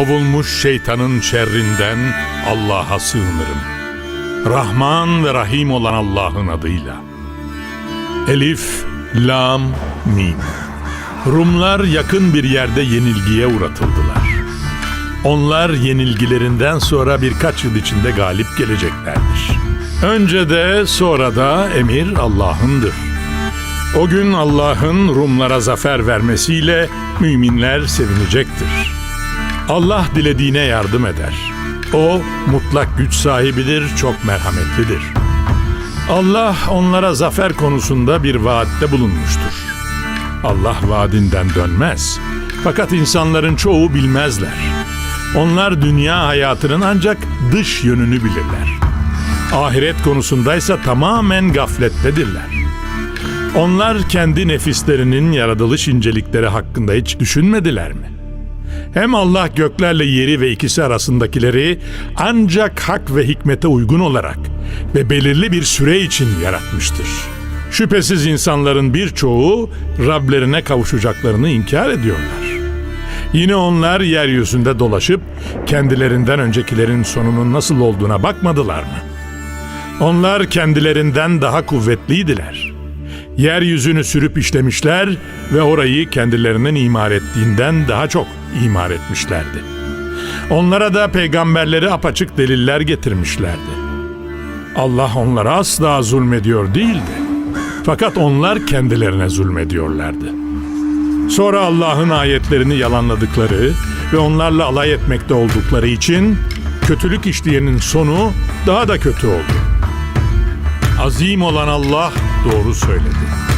kovulmuş şeytanın şerrinden Allah'a sığınırım. Rahman ve Rahim olan Allah'ın adıyla. Elif, Lam, Mim. Rumlar yakın bir yerde yenilgiye uğratıldılar. Onlar yenilgilerinden sonra birkaç yıl içinde galip geleceklerdir. Önce de sonra da emir Allah'ındır. O gün Allah'ın Rumlara zafer vermesiyle müminler sevinecektir. Allah dilediğine yardım eder. O mutlak güç sahibidir, çok merhametlidir. Allah onlara zafer konusunda bir vaatte bulunmuştur. Allah vaadinden dönmez. Fakat insanların çoğu bilmezler. Onlar dünya hayatının ancak dış yönünü bilirler. Ahiret konusundaysa tamamen gaflettedirler. Onlar kendi nefislerinin yaratılış incelikleri hakkında hiç düşünmediler mi? Hem Allah göklerle yeri ve ikisi arasındakileri ancak hak ve hikmete uygun olarak ve belirli bir süre için yaratmıştır. Şüphesiz insanların birçoğu Rablerine kavuşacaklarını inkar ediyorlar. Yine onlar yeryüzünde dolaşıp kendilerinden öncekilerin sonunun nasıl olduğuna bakmadılar mı? Onlar kendilerinden daha kuvvetliydiler. Yeryüzünü sürüp işlemişler ve orayı kendilerinden imar ettiğinden daha çok imar etmişlerdi. Onlara da peygamberleri apaçık deliller getirmişlerdi. Allah onlara asla zulmediyor değildi. Fakat onlar kendilerine zulmediyorlardı. Sonra Allah'ın ayetlerini yalanladıkları ve onlarla alay etmekte oldukları için kötülük işleyenin sonu daha da kötü oldu. Azim olan Allah doğru söyledi.